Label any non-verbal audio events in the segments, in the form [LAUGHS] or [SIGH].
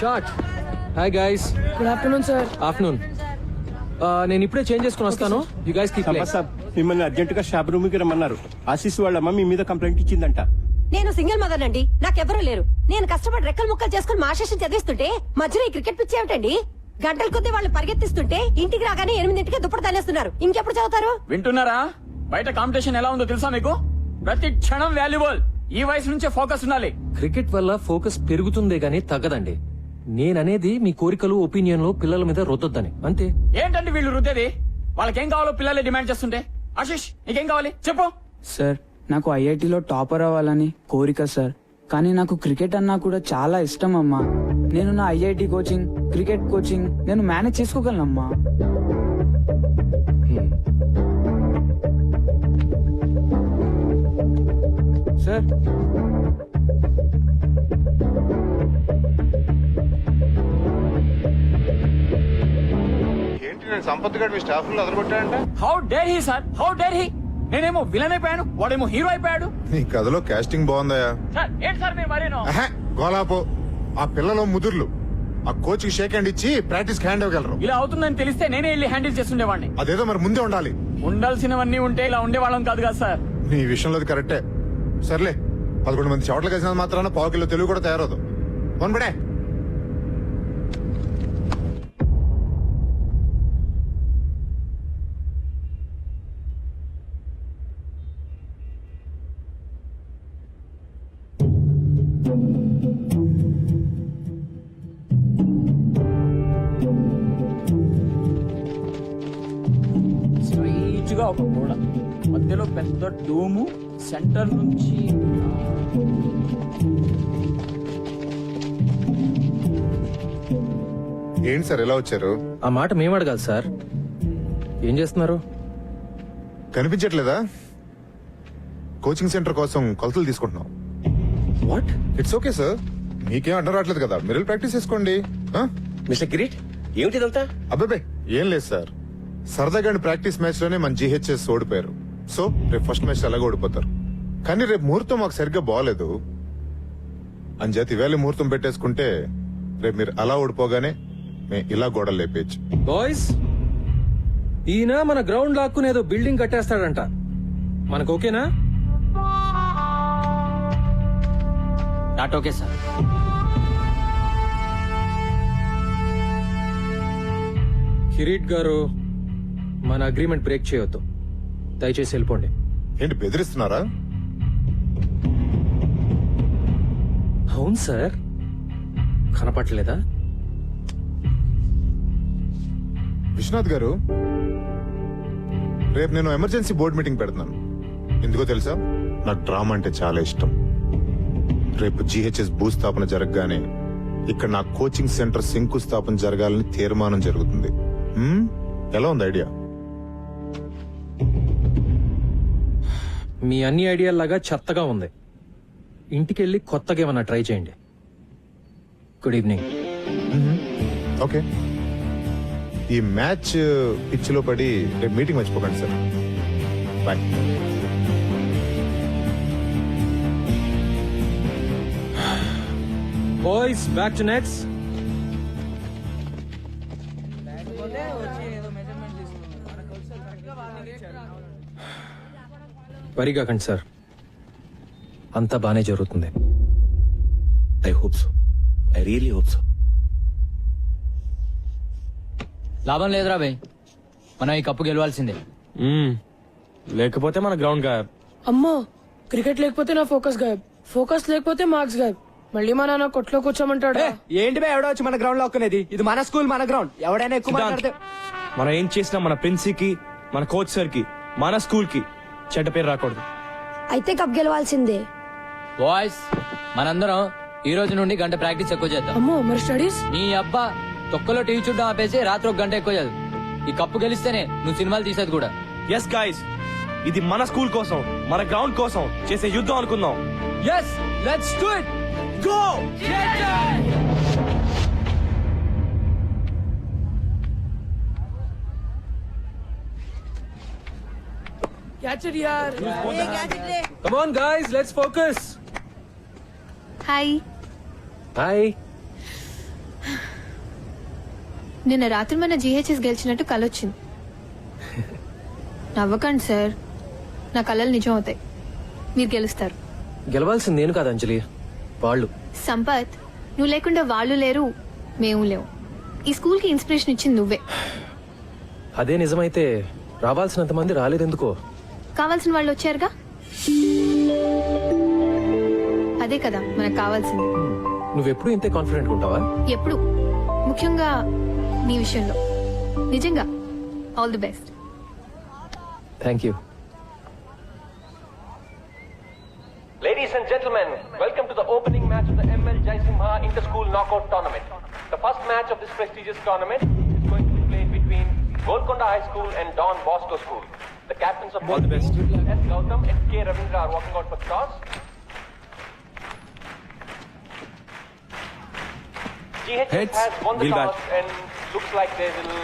Short hi guys good afternoon sir afternoon నేను ఇప్పుడే change చేసుకుని వస్తాను. యూ గైస్ కీప్ సాబ్ మిమ్మల్ని అర్జెంట్గా షాప్ రూమ్కి రమ్మన్నారు. ఆశీస్ వాళ్ళమ్మ మీ మీద కంప్లైంట్ ఇచ్చిందంట. నేను సింగిల్ మదర్ అండి. నాకెవరూ లేరు. నేను కష్టపడి రెక్కలు ముక్కలు చేసుకుని మాస్టర్స్ చదివిస్తుంటే మధ్యలో ఈ క్రికెట్ పిచ్చి ఏమిటండి? గంటల కొద్దీ వాళ్ళు పరిగెత్తిస్తుంటే ఇంటికి రాగానే ఎనిమిదింటికి దుప్పటి తల్లేస్తున్నారు. ఇంకెప్పుడు చదువుతారు? వింటున్నారా? బయట కాంపిటీషన్ ఎలా ఉందో తెలుసా మీకు? ప్రతి క్షణం వాల్యుబుల్ ఈ వయసు నుంచే ఫోకస్ ఉండాలి. క్రికెట్ వల్ల ఫోకస్ పెరుగుతుందే గానీ తగ్గదండి. నేననేది మీ కోరికలు ఒపీనియన్లు పిల్లల మీద రుద్దొద్దని. అంతే. ఏంటంటే వీళ్ళు రుద్దేది? వాళ్ళకేం కావాలో పిల్లలే డిమాండ్ చేస్తుంటే? ఆశిష్ నీకేం కావాలి? చెప్పు. సార్ నాకు ఐఐటిలో టాపర్ అవ్వాలని కోరిక సార్. కానీ నాకు క్రికెట్ అన్నా కూడా చాలా ఇష్టం అమ్మా. నేను నా ఐఐటి కోచింగ్ క్రికెట్ కోచింగ్ నేను మేనేజ్ చేసుకోగలనమ్మా. సార్. నేను సంపత్ గారు మీ staff అదరగొట్టాడంట? How dare he sir how dare he నేనేమో విలన్ అయిపోయాను వాడేమో హీరో అయిపోయాడు. నీ కథలో కాస్టింగ్ బాగుందయా సార్ ఏంటి సార్ మీరు మరేనో? అహే, గోలాపు ఆ పిల్లలు ముదుర్లు. ఆ కోచ్కి షేక్ హ్యాండ్ ఇచ్చి ప్రాక్టీస్ హ్యాండ్ ఇవ్వగలరు. ఇలా అవుతుందని తెలిస్తే నేనే వెళ్ళి హ్యాండిల్ చేస్తుండేవాడిని. అదేదో మరి ముందే ఉండాలి. ఉండాల్సినవన్నీ ఉంటే ఇలా ఉండేవాళ్ళం కాదు కదా సార్ నీ విషయంలో అది కరెక్టే సర్లే పదకొండు మంది చోట్ల కలిసిన మాత్రాన పావు కిలో తెలుగు కూడా తయారవుదు వన్ బడే ఒక గోడ. మధ్యలో పెద్ద డోము సెంటర్ నుంచి ఏంటి సార్ ఎలా వచ్చారు? ఆ మాట మేము అడగాలి సార్. ఏం చేస్తున్నారు? కనిపించట్లేదా? కోచింగ్ సెంటర్ కోసం కొలతలు తీసుకుంటున్నాం. వాట్ ఇట్స్ ఓకే సార్ మీకేం అడ్డం రావట్లేదు కదా. మీరు ప్రాక్టీస్ చేసుకోండి. ఆ? మిస్టర్ కిరీట్ ఏమిటిదంతా? అబ్బాబే ఏం లేదు సార్ సరదాగా ప్రాక్టీస్ మ్యాచ్లోనే మన జీహెచ్ఎస్ ఓడిపోయారు. సో రేపు ఫస్ట్ మ్యాచ్ అలాగే ఓడిపోతారు. కానీ రేపు ముహూర్తం మాకు సరిగ్గా బాగాలేదు అంచేత ఇవాళ ముహూర్తం పెట్టేసుకుంటే రేపు మీరు అలా ఓడిపోగానే మేము ఇలా గోడలు లేపేయచ్చు. బాయ్స్ ఈయన మన గ్రౌండ్ లాక్కుని ఏదో బిల్డింగ్ కట్టేస్తాడంట. మనకు ఓకేనా? Not okay sir. కిరీట్ గారు మన అగ్రిమెంట్ బ్రేక్ చేయొద్దు. దయచేసి వెళ్ళిపోండి. ఏంటి బెదిరిస్తున్నారా? అవును సార్. కనపట్లేదా విశ్వనాథ్ గారు రేపు నేను ఎమర్జెన్సీ బోర్డు మీటింగ్ పెడుతున్నాను. ఎందుకో తెలుసా? నాకు డ్రామా అంటే చాలా ఇష్టం. రేపు జీహెచ్ఎస్ భూస్థాపన జరగగానే ఇక్కడ నా కోచింగ్ సెంటర్ శంకుస్థాపన జరగాలని తీర్మానం జరుగుతుంది? ఎలా ఉంది ఐడియా? మీ అన్ని ఐడియాల్లాగా చెత్తగా ఉంది. ఇంటికెళ్ళి కొత్తగా ఏమన్నా ట్రై చేయండి. గుడ్ ఈవినింగ్ ఓకే ఈ మ్యాచ్ పిచ్చిలో పడి రేపు మీటింగ్ మర్చిపోకండి sir. Boy boys back to nets worry కాకండి సార్. అంతా బానే జరుగుతుంది. I hope so I really hope so లాభం లేదురా భయ్ మనం ఈ కప్పు గెలవాల్సిందే. లేకపోతే మన గ్రౌండ్గా అమ్మో క్రికెట్ లేకపోతే నా ఫోకస్ గాయబ్. ఫోకస్ లేకపోతే మార్క్స్ గాయబ్. మళ్ళీ మా నాన్న కొట్లో కూర్చోమంటాడు ఏంటి బే ఎవడో వచ్చి మన గ్రౌండ్లో ఒక్కనేది ఇది మన స్కూల్ మన గ్రౌండ్ ఎవడైనా ఎక్కువ మనం ఏం చేసినా మన ప్రిన్సీ కి మన కోచ్ సార్కి మన స్కూల్కి. చెడ్డ పేరు రాకూడదు. అయితే కప్ గెలవాల్సిందే. బాయ్స్ మనందరం ఈ రోజు నుండి గంట ప్రాక్టీస్ ఎక్కువ చేద్దాం. అమ్మో మరి స్టడీస్? నీ అబ్బా తొక్కలో టీవీ చూడడం ఆపేసి రాత్రి ఒక గంట ఎక్కువ చదువు. ఈ కప్పు గెలిస్తేనే నువ్వు సినిమాలు తీసేది కూడా. ఎస్ గాయస్ ఇది మన స్కూల్ కోసం మన గ్రౌండ్ కోసం చేసే యుద్ధం అనుకుందాం. Yes let's do it go catch it యార్ come on guys let's focus hi hi నిన్న రాత్రి మన జీహెచ్ఎస్ గెలిచినట్టు కలొచ్చింది. నవ్వకండి సార్ నా కళలు నిజం అవుతాయి మీరు గెలుస్తారు. గెలవాల్సింది నేను కాదు అంజలి. వాళ్ళు. సంపత్ నువ్వు లేకుండా వాళ్ళు లేరు మేము లేవు. ఈ స్కూల్కి ఇన్స్పిరేషన్ ఇచ్చింది నువ్వే. అదే నిజమైతే రావాల్సినంత మంది రాలేదెందుకో? కావాల్సిన వాళ్ళు వచ్చారుగా అదే కదా మనకు కావాల్సింది నువ్వెప్పుడు ఇంతే కాన్ఫిడెంట్ ఉంటావా ఎప్పుడు ముఖ్యంగా నీ విషయంలో నిజంగా all the best thank you Ladies and gentlemen, welcome to the opening match of the ML Jaisimha Inter-School Knockout Tournament. The first match of this prestigious tournament Golconda High School and Don Bosco School. The captains of both teams, S. Gautam and K. Ravindra are walking out for toss. GHS Heads, has won the we'll toss bat. and looks like they will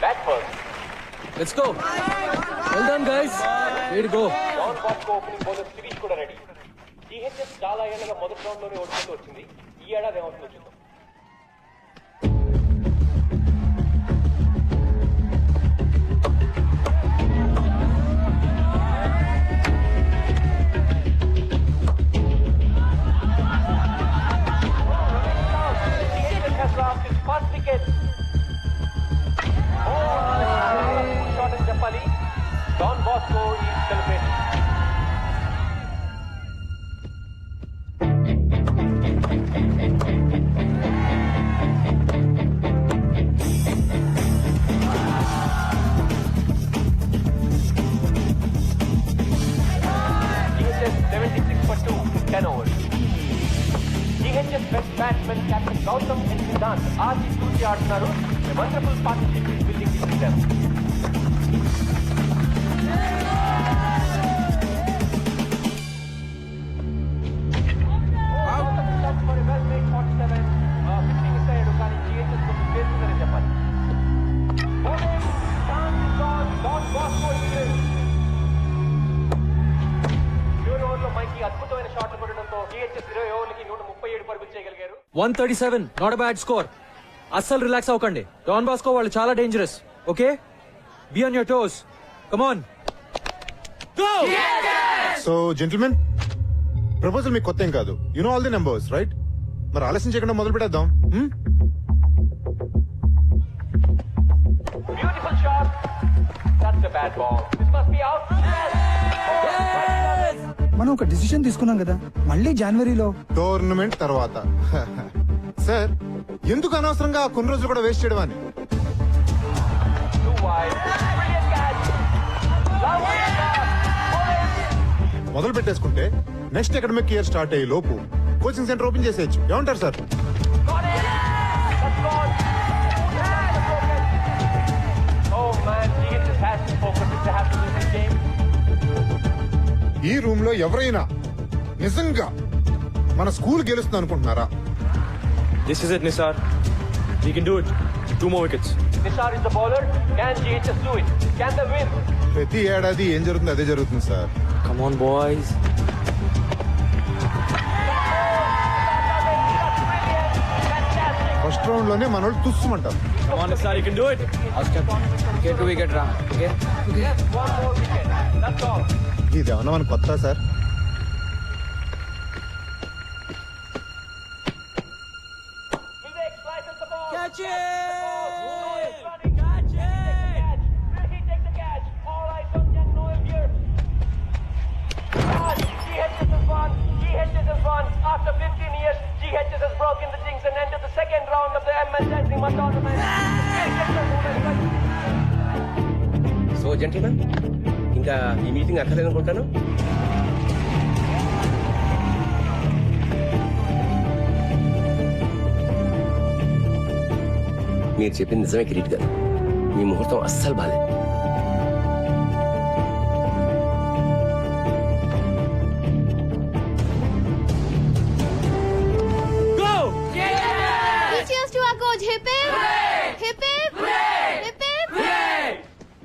bat first. Let's go well done guys వేడి go Don Bosco opening bowler Shirish కూడా ready THS చాలా ఏళ్ళగా మొదటి రౌండ్లోనే ఓడిపోతూ వచ్చింది ఈ ఏడాది ఏమవుతుందో చూద్దాం Bosco ఆడుతున్నారు. వండర్ఫుల్ పార్టీ బిల్డింగ్ మైకి అద్భుతమైన షాట్లు కొట్టడంతో GHS ఇరవై ఓవర్లకి నూట ముప్పై ఏడు పరుగులు చేయగలిగారు one thirty seven not bad score అస్సలు రిలాక్స్ అవ్వకండి. డాన్ బాస్కో వాళ్ళు చాలా dangerous okay be on your toes come on so gentlemen proposal మీకు కొత్త ఏం కాదు. You know all the numbers right మరి ఆలస్యం చేయకుండా మొదలు పెడేద్దాం Hmm? Beautiful shot that's a bad ball this must be out మనం ఒక డిసిషన్ తీసుకున్నాం కదా. మళ్ళీ జనవరిలో టోర్నమెంట్ తర్వాత. [LAUGHS] సార్ ఎందుకు అనవసరంగా కొన్ని రోజులు కూడా వేస్ట్ చేయడం అని? మొదలు పెట్టేసుకుంటే నెక్స్ట్ అకాడమిక్ ఇయర్ స్టార్ట్ అయ్యే లోపు కోచింగ్ సెంటర్ ఓపెన్ చేసేయచ్చు. ఏమంటారు సార్? ఈ రూమ్లో ఎవరైనా నిజంగా మన స్కూల్ గెలుస్తుంది అనుకుంటున్నారా this is it Nisar we can do it two more wickets Nishar is the bowler. Can GHS do it? Can they win? ప్రతి ఏడాది ఏం జరుగుతుంది అదే జరుగుతుంది sir come on boys first రౌండ్లోనే మన వాళ్ళు తుస్సుమంటారు come on Nisar you can do it wicket to wicket రా okay Just one more wicket. That's all. ఇది ఏమన్నా మన కొత్త సార్ సో జెంటిల్మెన్ ఇంకా ఈ మీటింగ్ అక్కర్లేదనుకుంటాను మీరు చెప్పింది నిజమే కిరీట్ గారు. మీ ముహూర్తం అస్సలు బాలేదు.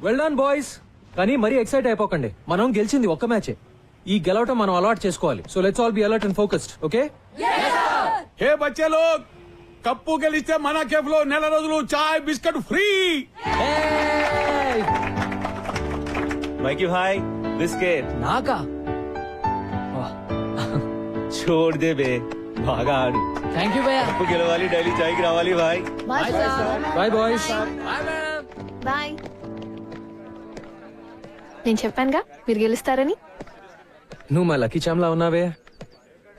వెల్ డన్ బాయ్స్ కానీ మరీ ఎక్సైట్ అయిపోకండి. మనం గెలిచింది ఒక్క మ్యాచే. ఈ గెలవటం మనం అలవాటు చేసుకోవాలి. So let's all be alert and focused okay hey బచ్చే లోగ్ కప్పు గెలిస్తే మన కేఫ్లో నెల రోజులు చాయ్ బిస్కెట్ ఫ్రీ! మైకి భాయ్ బిస్కెట్ నాకా? చోడ్ దే బే బాగా ఆడు థ్యాంక్ యూ భయ్యా కప్పు గెలవాలి డైలీ చాయ్కి రావాలి భాయ్ బాయ్ బాయ్స్ బాయ్ నేను చెప్పానుగా మీరు గెలుస్తారని. నువ్వు మా లక్కీ చామ్లా ఉన్నావే.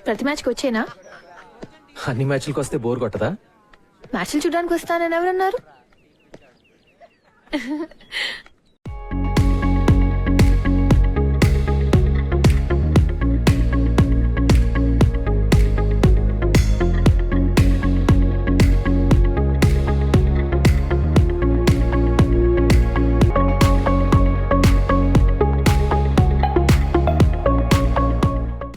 ప్రతి మ్యాచ్కి వచ్చేనా? అన్ని మ్యాచ్లకు వస్తే బోర్ కొట్టదా? మ్యాచ్లు చూడడానికి వస్తానని ఎవరన్నారు?